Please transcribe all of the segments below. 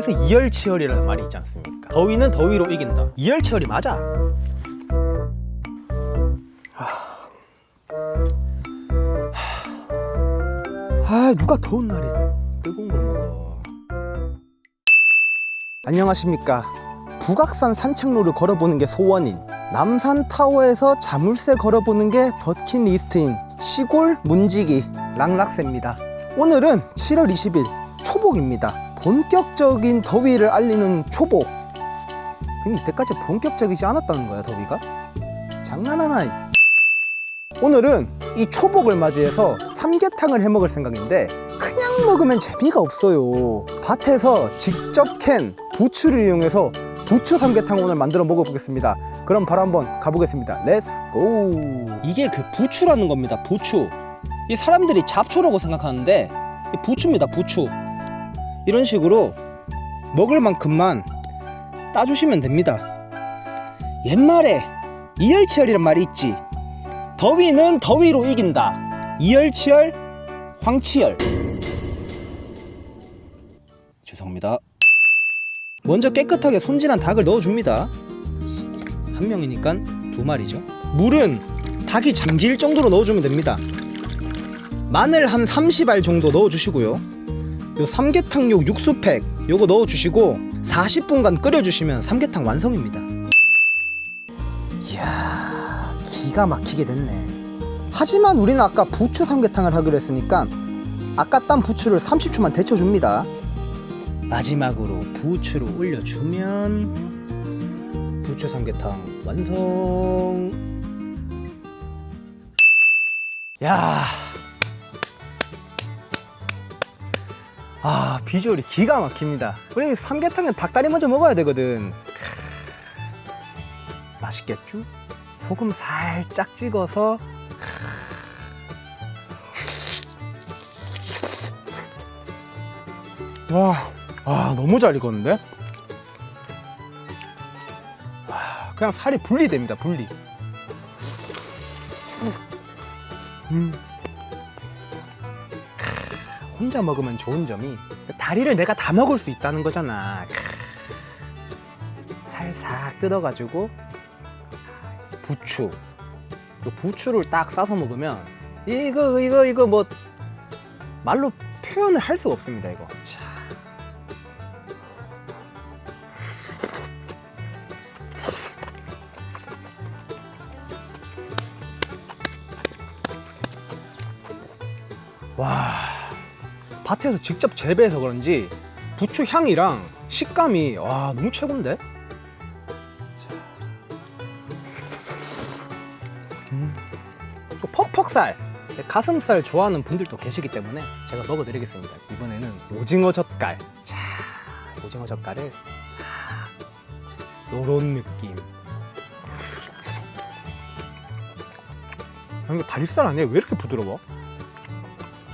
그래서 이열치열이라는 말이 있지 않습니까? 더위는 더위로 이긴다. 이열치열이 맞아. 아 누가 더운 날에 뜨거운 걸 먹어. 안녕하십니까. 북악산 산책로를 걸어보는 게 소원인 남산 타워에서 자물쇠 걸어보는 게 버킷리스트인 시골 문지기 랑락세입니다. 오늘은 7월 20일 초복입니다. 본격적인 더위를 알리는 초복. 그럼 이때까지 본격적이지 않았다는 거야 더위가? 장난하나? 이. 오늘은 이 초복을 맞이해서 삼계탕을 해 먹을 생각인데 그냥 먹으면 재미가 없어요. 밭에서 직접 캔 부추를 이용해서 부추 삼계탕 오늘 만들어 먹어보겠습니다. 그럼 바로 한번 가보겠습니다. 렛츠 고! 이게 그 부추라는 겁니다. 부추. 이 사람들이 잡초라고 생각하는데 이 부추입니다. 부추. 이런 식으로 먹을 만큼만 따주시면 됩니다. 옛말에 이열치열이란 말이 있지. 더위는 더위로 이긴다. 이열치열, 황치열. 죄송합니다. 먼저 깨끗하게 손질한 닭을 넣어줍니다. 한 명이니까 두 마리죠. 물은 닭이 잠길 정도로 넣어주면 됩니다. 마늘 한 30알 정도 넣어주시고요. 요 삼계탕용 육수팩 요거 넣어주시고 40분간 끓여주시면 삼계탕 완성입니다. 이야 기가 막히게 됐네. 하지만 우리는 아까 부추 삼계탕을 하기로 했으니까 아까 딴 부추를 30초만 데쳐줍니다. 마지막으로 부추를 올려주면 부추 삼계탕 완성. 야. 아 비주얼이 기가 막힙니다. 우리 삼계탕은 닭다리 먼저 먹어야 되거든. 크, 맛있겠죠? 소금 살짝 찍어서 와, 와 너무 잘 익었는데? 와, 그냥 살이 분리됩니다, 분리. 음. 크, 혼자 먹으면 좋은 점이 다리를 내가 다 먹을 수 있다는 거잖아. 살싹 뜯어가지고 부추, 그 부추를 딱 싸서 먹으면 이거 이거 이거 뭐 말로 표현을 할 수가 없습니다 이거. 밭에서 직접 재배해서 그런지 부추 향이랑 식감이 와 너무 최고인데? 자. 음. 또 퍽퍽살 가슴살 좋아하는 분들도 계시기 때문에 제가 먹어드리겠습니다 이번에는 오징어 젓갈 자 오징어 젓갈을 싹 요런 느낌 아, 이거 다리살 아니에요? 왜 이렇게 부드러워?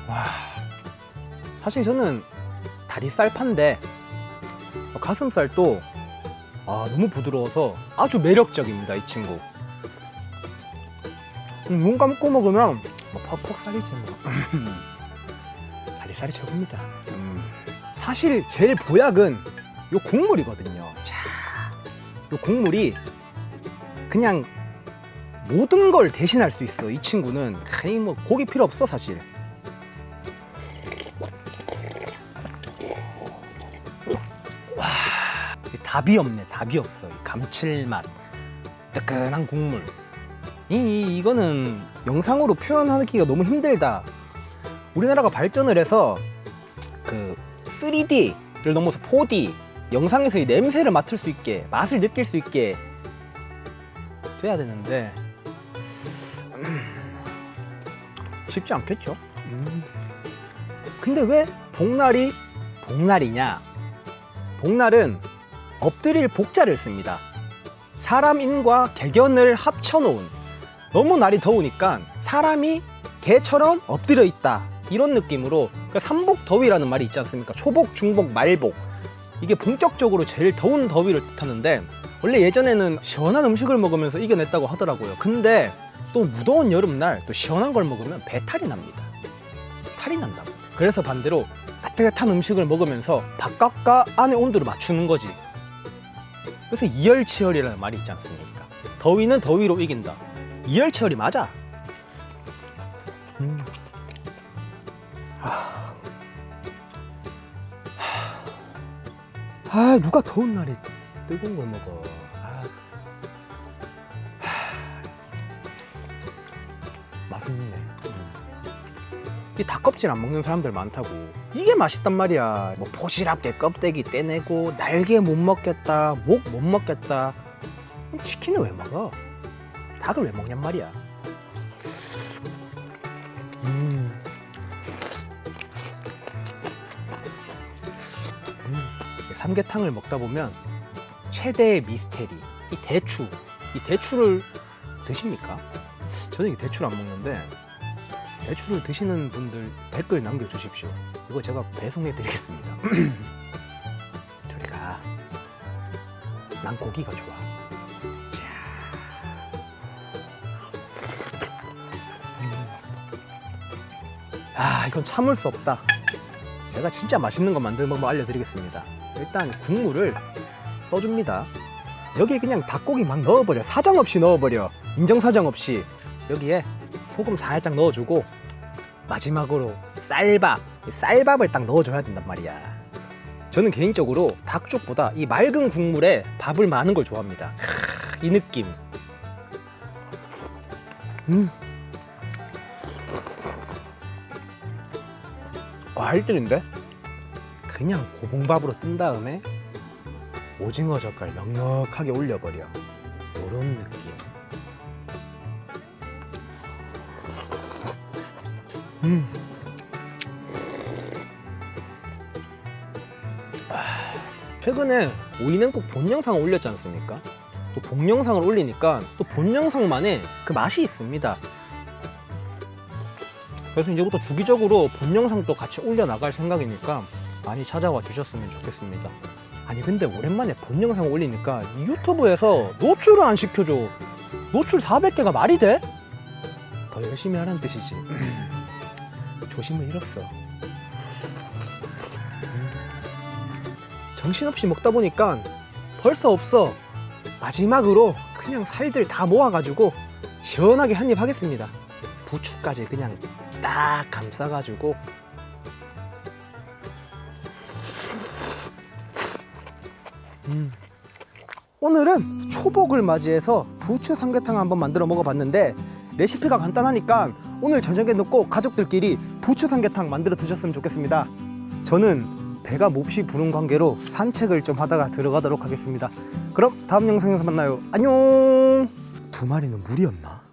와 사실 저는 다리살파인데 가슴살도 아, 너무 부드러워서 아주 매력적입니다 이 친구. 음, 눈 감고 먹으면 뭐 퍽퍽 살이지 뭐. 다리살이 최고입니다. 음. 사실 제일 보약은 요 국물이거든요. 자, 요 국물이 그냥 모든 걸 대신할 수 있어 이 친구는. 아니 뭐 고기 필요 없어 사실 답이 없네. 답이 없어. 이 감칠맛. 뜨끈한 국물. 이, 이 이거는 영상으로 표현하기가 너무 힘들다. 우리나라가 발전을 해서 그 3D를 넘어서 4D 영상에서 이 냄새를 맡을 수 있게 맛을 느낄 수 있게 돼야 되는데 음, 쉽지 않겠죠? 음. 근데 왜 복날이 복날이냐? 복날은 엎드릴 복자를 씁니다. 사람 인과 개견을 합쳐놓은 너무 날이 더우니까 사람이 개처럼 엎드려 있다 이런 느낌으로 그 삼복 더위라는 말이 있지 않습니까? 초복, 중복, 말복 이게 본격적으로 제일 더운 더위를 뜻하는데 원래 예전에는 시원한 음식을 먹으면서 이겨냈다고 하더라고요. 근데 또 무더운 여름날 또 시원한 걸 먹으면 배탈이 납니다. 탈이 난다고. 그래서 반대로 따뜻한 음식을 먹으면서 바깥과 안의 온도를 맞추는 거지. 그래서 이열치열이라는 말이 있지 않습니까? 더위는 더위로 이긴다. 이열치열이 맞아. 음. 아. 아, 누가 더운 날에 뜨거운 거 먹어. 아. 맛있네. 음. 이 닭껍질 안 먹는 사람들 많다고. 이게 맛있단 말이야. 뭐 포시랍게 껍데기 떼내고 날개 못 먹겠다, 목 못 먹겠다. 치킨을 왜 먹어? 닭을 왜 먹냔 말이야. 음. 음. 이 삼계탕을 먹다 보면 최대의 미스테리, 이 대추, 이 대추를 드십니까? 저는 이 대추를 안 먹는데 대추를 드시는 분들 댓글 남겨주십시오. 이거 제가 배송해 드리겠습니다. 저리 가. 난 고기가 좋아. 자. 음. 아, 이건 참을 수 없다. 제가 진짜 맛있는 거 만드는 방법 알려드리겠습니다. 일단 국물을 떠줍니다. 여기에 그냥 닭고기 막 넣어버려. 사정 없이 넣어버려. 인정 사정 없이. 여기에 소금 살짝 넣어주고 마지막으로 쌀밥 이 쌀밥을 딱 넣어줘야 된단 말이야. 저는 개인적으로 닭죽보다 이 맑은 국물에 밥을 많은 걸 좋아합니다. 크, 이 느낌. 음. 와 1등인데? 그냥 고봉밥으로 뜬 다음에 오징어 젓갈 넉넉하게 올려버려. 요런 느낌 음. 아, 최근에 오이냉국 본 영상을 올렸지 않습니까? 또 본 영상을 올리니까 또 본 영상만의 그 맛이 있습니다. 그래서 이제부터 주기적으로 본 영상도 같이 올려나갈 생각이니까 많이 찾아와 주셨으면 좋겠습니다. 아니 근데 오랜만에 본 영상 올리니까 이 유튜브에서 노출을 안 시켜줘. 노출 400개가 말이 돼? 더 열심히 하라는 뜻이지. 조심을 잃었어. 정신없이 먹다 보니까 벌써 없어. 마지막으로 그냥 살들 다 모아가지고 시원하게 한 입 하겠습니다. 부추까지 그냥 딱 감싸가지고. 음. 오늘은 초복을 맞이해서 부추 삼계탕 한번 만들어 먹어봤는데 레시피가 간단하니까 오늘 저녁에 넣고 가족들끼리 부추 삼계탕 만들어 드셨으면 좋겠습니다. 저는 배가 몹시 부른 관계로 산책을 좀 하다가 들어가도록 하겠습니다. 그럼 다음 영상에서 만나요. 안녕. 두 마리는 물이었나?